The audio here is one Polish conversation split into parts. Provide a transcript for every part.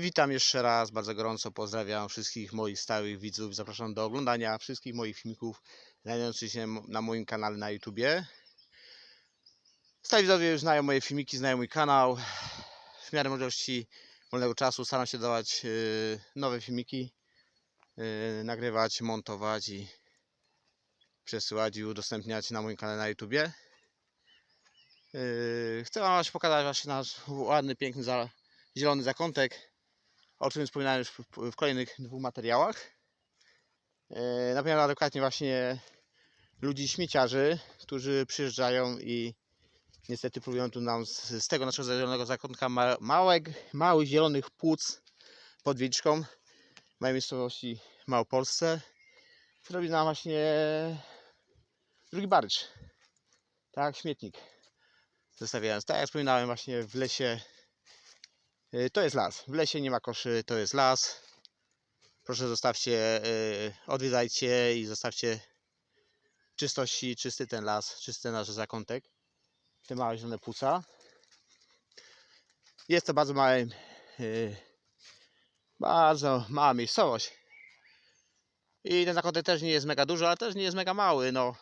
Witam jeszcze raz, bardzo gorąco pozdrawiam wszystkich moich stałych widzów. Zapraszam do oglądania wszystkich moich filmików znajdujących się na moim kanale na YouTubie. Stali widzowie już znają moje filmiki, znają mój kanał. W miarę możliwości wolnego czasu staram się dawać yy, nowe filmiki, yy, nagrywać, montować i przesyłać i udostępniać na moim kanale na YouTubie. Yy, chcę Wam pokazać właśnie nasz ładny, piękny, zielony zakątek, o czym wspominałem już w, kolejnych dwóch materiałach. Yy, Napomniałem dokładnie właśnie ludzi śmieciarzy, którzy przyjeżdżają i niestety próbują tu nam z, z tego naszego zielonego zakątka ma, małek, małych zielonych płuc pod Wilczką, w mojej miejscowości Małopolsce, zrobić nam właśnie drugi barycz, tak, śmietnik zostawiając. Tak jak wspominałem właśnie w lesie, to jest las. W lesie nie ma koszy, to jest las. Proszę zostawcie, y, odwiedzajcie i zostawcie czystości, czysty ten las, czysty nasz zakątek. Te małe zielone płuca. Jest to bardzo małe, y, bardzo mała miejscowość. I ten zakątek też nie jest mega duży, ale też nie jest mega mały, no.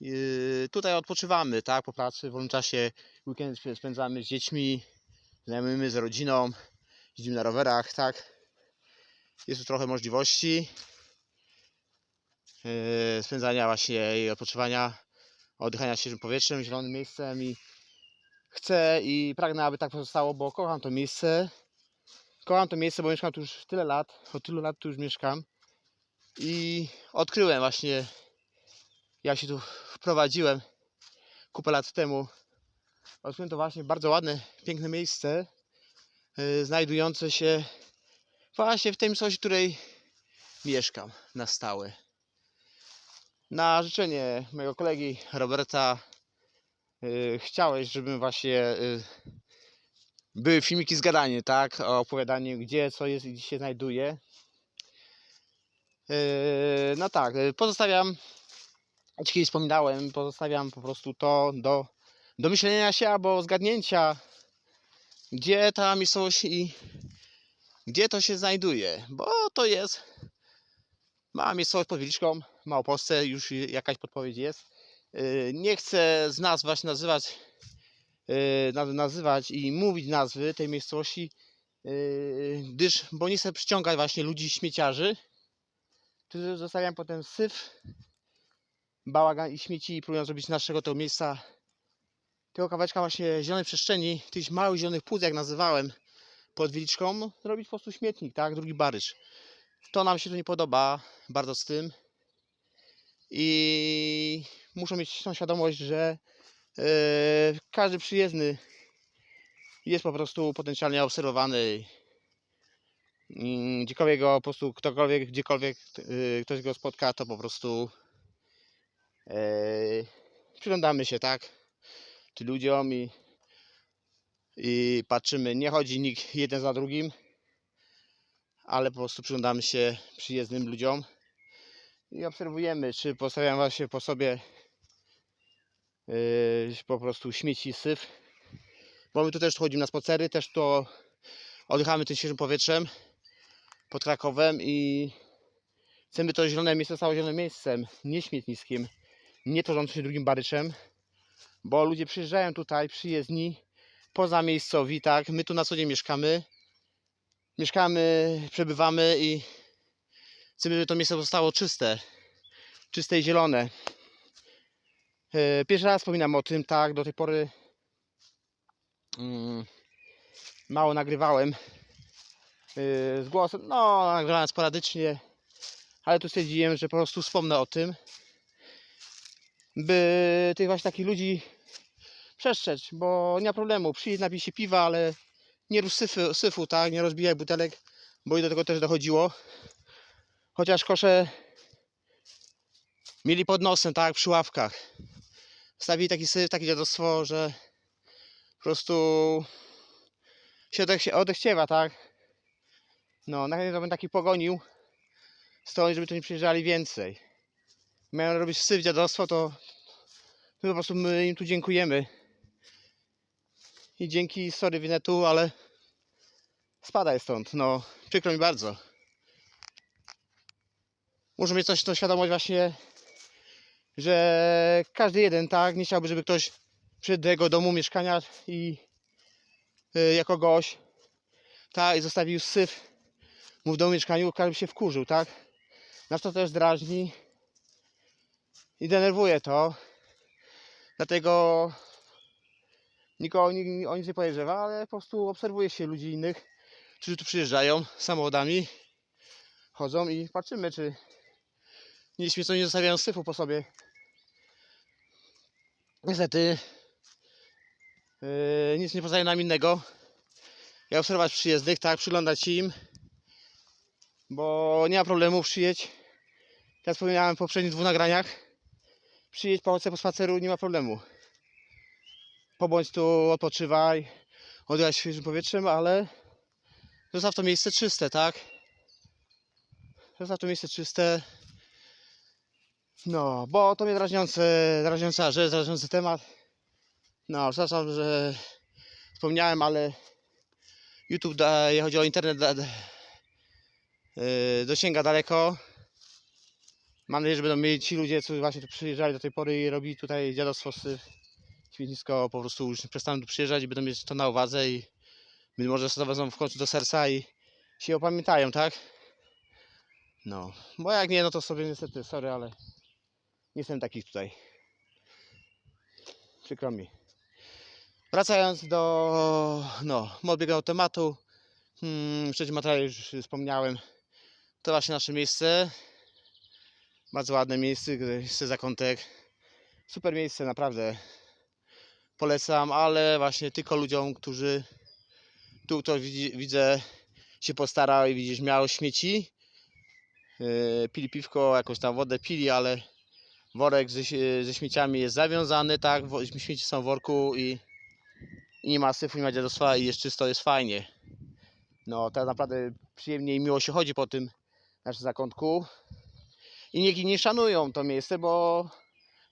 Yy, tutaj odpoczywamy, tak, po pracy, w wolnym czasie weekend sp- spędzamy z dziećmi, znajomymi, z rodziną, jeździmy na rowerach, tak. Jest tu trochę możliwości yy, spędzania właśnie i odpoczywania, oddychania świeżym powietrzem, zielonym miejscem i chcę i pragnę, aby tak pozostało, bo kocham to miejsce. Kocham to miejsce, bo mieszkam tu już tyle lat, od tylu lat tu już mieszkam i odkryłem właśnie jak się tu wprowadziłem kupę lat temu. Odkryłem to właśnie bardzo ładne, piękne miejsce, yy, znajdujące się właśnie w tej miejscowości, w której mieszkam na stałe. Na życzenie mojego kolegi Roberta yy, chciałeś, żebym właśnie yy, były filmiki z gadanie, tak? O opowiadaniu gdzie, co jest i gdzie się znajduje. No tak, pozostawiam jak wspominałem, pozostawiam po prostu to do, do myślenia się albo zgadnięcia, gdzie ta miejscowość i gdzie to się znajduje, bo to jest mała miejscowość pod Wilczką, w Małopolsce, już jakaś podpowiedź jest. Yy, Nie chcę z nazw właśnie nazywać, yy, naz- nazywać i mówić nazwy tej miejscowości, yy, gdyż, bo nie chcę przyciągać właśnie ludzi śmieciarzy, którzy zostawiają potem syf bałagan i śmieci i próbują zrobić z naszego tego miejsca tego kawałeczka właśnie zielonej przestrzeni, tych małych zielonych płuc, jak nazywałem, pod Wilczką, no, zrobić po prostu śmietnik, tak, drugi barycz. To nam się tu nie podoba bardzo z tym. I muszą mieć tą świadomość, że e, każdy przyjezdny jest po prostu potencjalnie obserwowany. I gdziekolwiek go po prostu ktokolwiek, gdziekolwiek e, ktoś go spotka, to po prostu Eee, przyglądamy się, tak, ludziom i, i patrzymy. Nie chodzi nikt jeden za drugim, ale po prostu przyglądamy się przyjezdnym ludziom i obserwujemy, czy postawiają właśnie po sobie eee, po prostu śmieci, syf. Bo my tu też chodzimy na spacery, też to oddychamy tym świeżym powietrzem pod Krakowem i chcemy to zielone miejsce stało zielonym miejscem, nie śmietniskiem nie tworząc się drugim baryczem, bo ludzie przyjeżdżają tutaj, przyjezdni, poza miejscowi, tak, my tu na co dzień mieszkamy, mieszkamy, przebywamy i chcemy, żeby to miejsce zostało czyste, czyste i zielone. E, Pierwszy raz wspominam o tym, tak, do tej pory mm, mało nagrywałem e, z głosem, no nagrywałem sporadycznie, ale tu stwierdziłem, że po prostu wspomnę o tym, by tych właśnie takich ludzi przestrzec, bo nie ma problemu, przyjdź napij się piwa, ale nie rób syfu, syfu, tak, nie rozbijaj butelek, bo i do tego też dochodziło. Chociaż kosze mieli pod nosem, tak, przy ławkach. Stawili taki syf, takie dziadostwo, że po prostu się odech- odechciewa, tak. No, na chętnie to bym taki pogonił stąd, żeby tu nie przyjeżdżali więcej mają robić syf dziadostwo, to po prostu my im tu dziękujemy. I dzięki, sorry Winetu, ale Spadaj stąd, no przykro mi bardzo. Muszę mieć coś tą świadomość właśnie, że każdy jeden, tak, nie chciałby, żeby ktoś przyszedł do jego domu, mieszkania i y, jako gość, tak, i zostawił syf mu w domu mieszkaniu, każdy się wkurzył, tak. Nas to też drażni i denerwuje to. Dlatego nikogo ni- o nic nie podejrzewa, ale po prostu obserwuje się ludzi innych, którzy tu przyjeżdżają samochodami, chodzą i patrzymy, czy nie śmiecą, nie zostawiają syfu po sobie. Niestety yy, nic nie pozostaje nam innego, jak obserwować przyjezdnych, tak, przyglądać im, bo nie ma problemu przyjedź. Jak wspomniałem w poprzednich dwóch nagraniach, przyjedź po po spaceru, nie ma problemu. Pobądź tu, odpoczywaj, oddychaj świeżym powietrzem, ale zostaw to miejsce czyste, tak? Zostaw to miejsce czyste. No, bo to mnie drażniące, drażniąca rzecz, drażniący temat. No, przepraszam, że wspomniałem, ale YouTube, da, jeśli chodzi o internet, da, da, yy, dosięga daleko. Mam nadzieję, że będą mieli ci ludzie, co właśnie tu przyjeżdżali do tej pory i robili tutaj dziadostwo z śmietnisko, po prostu już przestaną tu przyjeżdżać i będą mieć to na uwadze i być może sobie w końcu do serca i się opamiętają, tak? No, bo jak nie, no to sobie niestety, sorry, ale nie jestem taki tutaj. Przykro mi. Wracając do, no, od tematu, hmm, materiale już wspomniałem, to właśnie nasze miejsce. Bardzo ładne miejsce, miejsce zakątek. Super miejsce, naprawdę. Polecam, ale właśnie tylko ludziom, którzy tu ktoś widzi, widzę się postarał i widzisz miał śmieci. Yy, pili piwko, jakąś tam wodę pili, ale worek ze, ze śmieciami jest zawiązany, tak? Śmieci są w worku i, i nie ma syfu, nie ma dziadostwa i jest czysto, jest fajnie. No, teraz naprawdę przyjemnie i miło się chodzi po tym naszym zakątku. I niech nie szanują to miejsce, bo,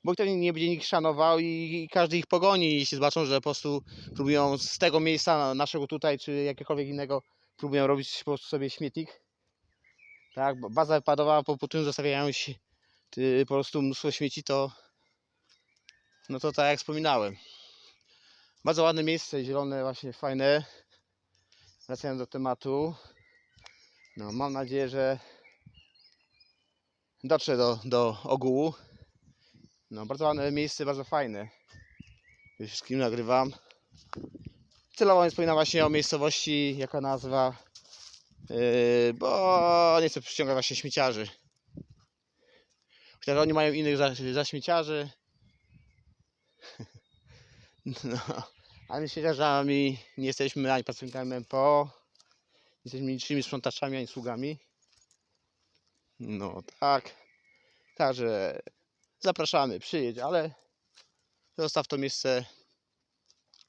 bo kto nie będzie nikt szanował i, i każdy ich pogoni, jeśli zobaczą, że po prostu próbują z tego miejsca naszego tutaj, czy jakiegokolwiek innego, próbują robić po prostu sobie śmietnik. Tak, baza wypadowa, po, po tym zostawiają się po prostu mnóstwo śmieci, to no to tak jak wspominałem. Bardzo ładne miejsce, zielone, właśnie fajne. Wracając do tematu. No, mam nadzieję, że dotrze do, do ogółu. No, bardzo ładne miejsce, bardzo fajne. Już wszystkim nagrywam. Celowo nie wspominam właśnie o miejscowości, jaka nazwa. Yy, bo nie chcę przyciągać właśnie śmieciarzy. Chociaż oni mają innych za, za śmieciarzy. No, a my śmieciarzami nie jesteśmy ani pracownikami MPO. Nie jesteśmy niczymi sprzątaczami ani sługami. No tak. Także zapraszamy, przyjedź, ale zostaw to miejsce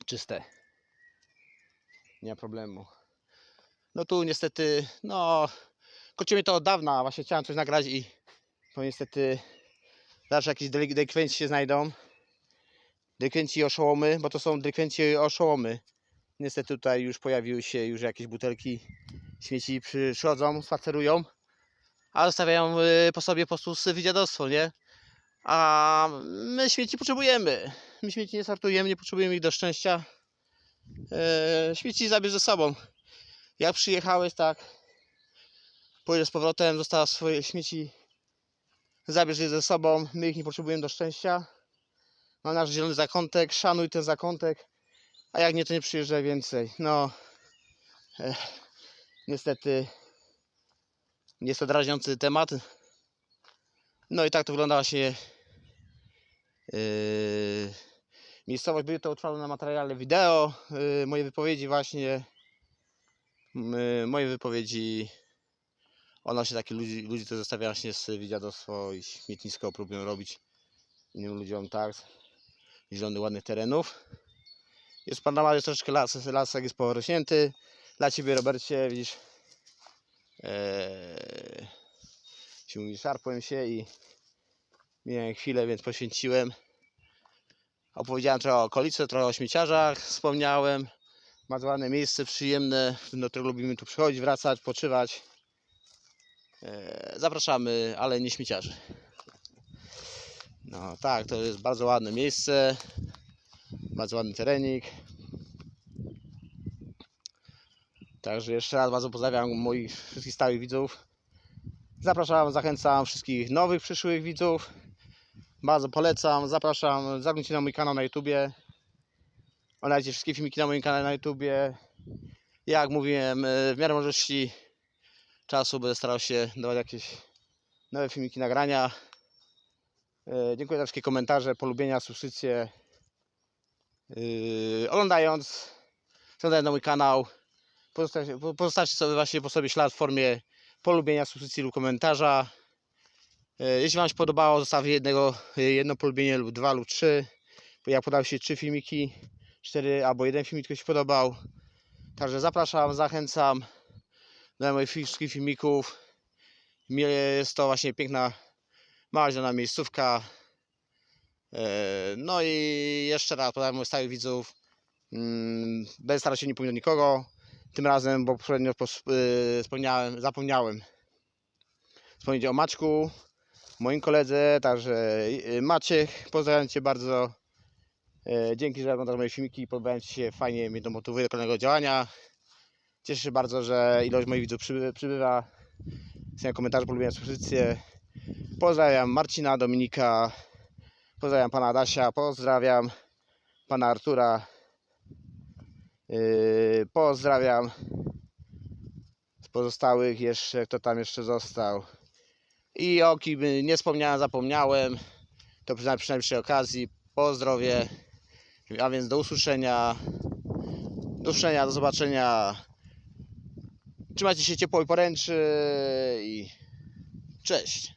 czyste. Nie ma problemu. No tu niestety, no, kocie mnie to od dawna, właśnie chciałem coś nagrać i to niestety zawsze jakieś delik- delikwenci się znajdą. Delikwenci oszołomy, bo to są delikwenci oszołomy. Niestety tutaj już pojawiły się już jakieś butelki śmieci przychodzą, spacerują, a zostawiają y, po sobie po prostu syf i dziadostwo, nie? A my śmieci potrzebujemy. My śmieci nie sortujemy, nie potrzebujemy ich do szczęścia. E, śmieci zabierz ze sobą. Jak przyjechałeś, tak pojedziesz z powrotem, została swoje śmieci, zabierz je ze sobą. My ich nie potrzebujemy do szczęścia. Mam nasz zielony zakątek, szanuj ten zakątek. A jak nie, to nie przyjeżdżaj więcej. No, niestety jest to drażniący temat. No i tak to wygląda właśnie yy, miejscowość. Będzie to utrwalone na materiale wideo. Yy, moje wypowiedzi właśnie. Yy, moje wypowiedzi odnośnie takich ludzi, ludzi to zostawiają się z widziadostwo i śmietnisko próbują robić innym ludziom tak. Zielonych, ładnych terenów. Jest pan jest troszeczkę las, lasek jest porośnięty. Dla ciebie Robercie, widzisz. Eee, się mówi, szarpłem się i miałem chwilę, więc poświęciłem. Opowiedziałem trochę o okolicy, trochę o śmieciarzach, wspomniałem. Bardzo ładne miejsce, przyjemne, do którego lubimy tu przychodzić, wracać, poczywać. E, Zapraszamy, ale nie śmieciarzy. No tak, to jest bardzo ładne miejsce. Bardzo ładny terenik. Także jeszcze raz bardzo pozdrawiam moich wszystkich stałych widzów. Zapraszam, zachęcam wszystkich nowych, przyszłych widzów. Bardzo polecam, zapraszam, zaglądźcie na mój kanał na YouTubie. Oglądajcie wszystkie filmiki na moim kanale na YouTubie. Jak mówiłem, e, w miarę możliwości czasu będę starał się dawać jakieś nowe filmiki, nagrania. E, Dziękuję za wszystkie komentarze, polubienia, subskrypcje. Yy, oglądając, oglądając na mój kanał, pozostawcie, po- pozostawcie sobie właśnie po sobie ślad w formie polubienia, subskrypcji lub komentarza. E, Jeśli Wam się podobało, zostawię jednego, e, jedno polubienie lub dwa lub trzy. Bo ja podał się trzy filmiki, cztery albo jeden filmik, który się podobał. Także zapraszam, zachęcam do moich wszystkich filmików. Jest to właśnie piękna, mała zielona miejscówka. E, No i jeszcze raz podam moich stałych widzów. Mm, Będę starał się nie pominąć nikogo. Tym razem, bo poprzednio y, wspomniałem, zapomniałem wspomnieć o Maćku, moim koledze, także y, Maciek, pozdrawiam Cię bardzo. E, Dzięki, że oglądasz moje filmiki, podobają Ci się, fajnie mnie to motywuje do kolejnego działania. Cieszę się bardzo, że ilość moich widzów przyby- przybywa. Zostawiam komentarze, polubienia, subskrypcje. Pozdrawiam Marcina, Dominika, pozdrawiam Pana Adasia, pozdrawiam Pana Artura. Yy, pozdrawiam z pozostałych jeszcze, kto tam jeszcze został. I o kim nie wspomniałem, zapomniałem, to przynajmniej przy najbliższej okazji. Pozdrowie. A więc do usłyszenia. Do usłyszenia, do zobaczenia. Trzymajcie się ciepło i poręczy i cześć.